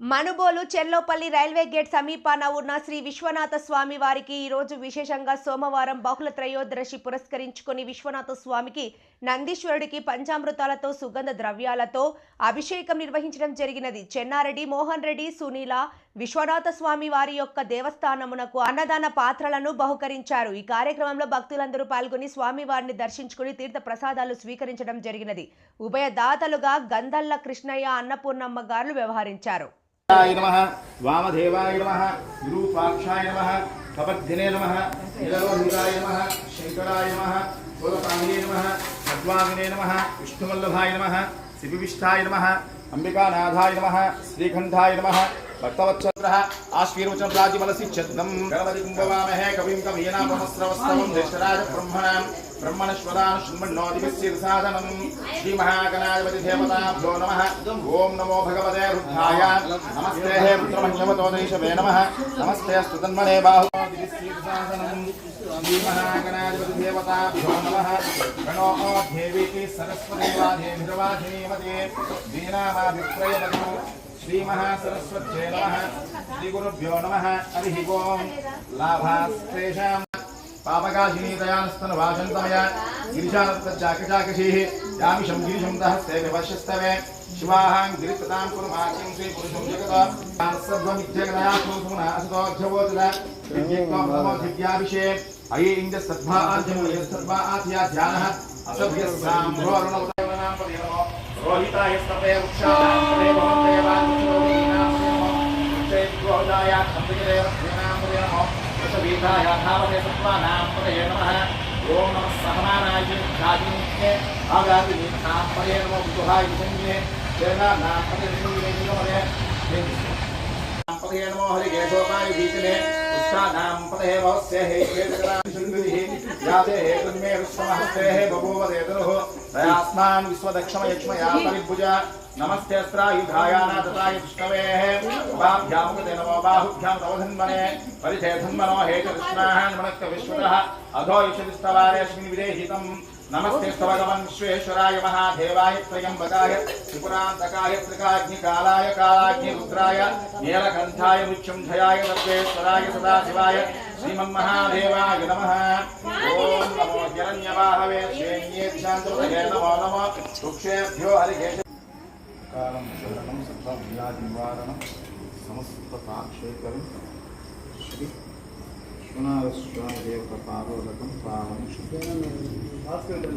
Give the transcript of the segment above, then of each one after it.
Manubolu Cherlopalli railway gate సమీపాన ఉన్న శ్రీ విశ్వనాథ స్వామి వారికి ఈ రోజు విశేషంగా సోమవారం బహుళ త్రయోదశి పురస్కరించుకుని విశ్వనాథ స్వామికి నందీశ్వరుడికి పంచామృతాలతో సుగంధ ద్రవ్యాలతో అభిషేకం నిర్వహించడం జరిగినది. చెన్నారెడ్డి మోహన్ రెడ్డి సునీల విశ్వనాథ స్వామి వారి యొక్క దేవస్థానమునకు అన్నదాన పాత్రలను బహుకరించారు. ఈ కార్యక్రమంలో భక్తులందరూ పాల్గొని స్వామివారిని దర్శించుకుని తీర్థ ప్రసాదాలు స్వీకరించడం జరిగినది. ఉభయ దాతలుగా గంధల్ల కృష్ణయ్య అన్నపూర్ణమ్మ గారు వ్యవహరించారు. నమ. వామదేవాయ నమ. విరూపాక్షాయ నమ. కపర్ధినే నమ. నిలవధీరాయ నమ. శంకరాయ నమ. కులపాంగే నమ. పద్మావినే నమ. విష్ణువల్లభాయ నమ. శివివిష్టాయ నమ. అంబికానాథాయ నమ. శ్రీఖంధాయ నమ. नमः भक्तवत्सलः आश्वीर्वचन राजिमलसि छद्मं गणपति कुम्भवामहे कविं कवीनापमस्रवस्तवं ज्येष्ठराज ब्रह्मणां ब्रह्मणश्वरान् शृण्वन्नोदिविश्चिरसाधनं श्रीमहागणाधिपति नमः। ॐ नमो भगवते रुद्धाय। नमस्ते, हे पुत्रमह्यवतोदेशवे नमः। नमस्ते अस्तु तन्मने बाहुदिविश्चिरसाधनं श्रीमहागणाधिपति देवताभ्यो नमः गणो देवी सरस्वती वाधेभिर्वाधिनीमते दीनामाभिप्रयवतु श्रीमहासरस्वत्यै नमः श्रीगुरुभ्यो नमः। हरिः ओम्। लाभास्तेषाम्। पापकाशिनी दयानस्तनवाचन्तमया गिरिशानत्तज्जाकचाकशीः यामिषं गिरिशं दहस्ते विवश्यस्तवे शिवाहां गिरिप्रतां कुर्माकिं श्रीपुरुषं जगत। सद्वमित्यगदया सुमुना असतोऽध्यवोदत दिव्यक्त्वं दिव्याभिषे अये इन्द्रसद्भा आद्यं यस्तद्भा आद्या ध्यानः असभ्यः साम्भोरुणोदयनां पदयो रोहिताय स्तपे वृक्षाणां पदे भवन्देवान् वृक्षेभ्योदाय सम्पदेव ध्यानां पदे नमो यशवीताय धावते सत्त्वानां पदये नमः ॐ नमः सहमानाय जाजिने आगादिने नाम पदे नमो विदुहाय पदे निषुविने निगमने पदे नमो हरिकेशोपाय भीतने उष्टानां पदे भवस्य हे वेदकरां शृङ्गतिः याते विश्वमहस्ते बभूव देतनुः तयास्मान् विश्वदक्षमयक्ष्मया परिभुजा नमस्ते अस्त्रायुधायानादताय विष्णवेः उभाभ्यां कृते नमो बाहुभ्यां तवधन्मने परिधेधन्मनो हे च कृष्णाः नमस्ते विश्वतः अधो युषदिस्तवारेऽस्मिन् विदेहितम्। नमस्ते स्तवगमन् विश्वेश्वराय महादेवाय त्र्यम्बकाय। त्रिपुरान्तकाय त्रिकाग्निकालाय, कालाग्निरुद्राय। नीलकण्ठाय मृत्युञ्जयाय सर्वेश्वराय सदाशिवाय। श्रीमन्महादेवाय नमः ॐ नमो हिरण्यवाहवे श्रेण्येभ्यान्तुभये नमो नमः वृक्षेभ्यो हरिकेश कालं शरणं सर्वव्याधिनिवारणं समस्तपाक्षेकरं श्री विश्वनाथस्वामिदेवकपादोदकं पावनं शुद्धं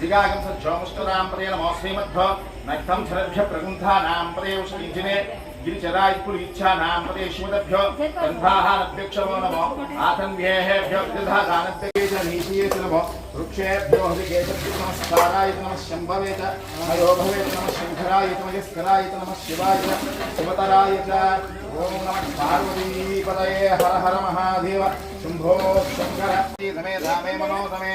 दिगागमसज्जोमुष्टदाम्परे नमो श्रीमद्भो नक्तं शरभ्य प्रगुन्धानाम्परे उषिञ्जिने गिरिचरायुपुरीच्छानाम्परे शिवदभ्यो नमो आतन्व्येहेभ्यो दानद्वेषनीतीयेत नमो नमः शम्भवे च हयो भवे नमः शङ्कराय तमयस्कराय नमः शिवाय च शिवतराय च ॐ नमः पार्वतीपदये हर हर महादेव शम्भो शङ्कर समे धामे मनोधमे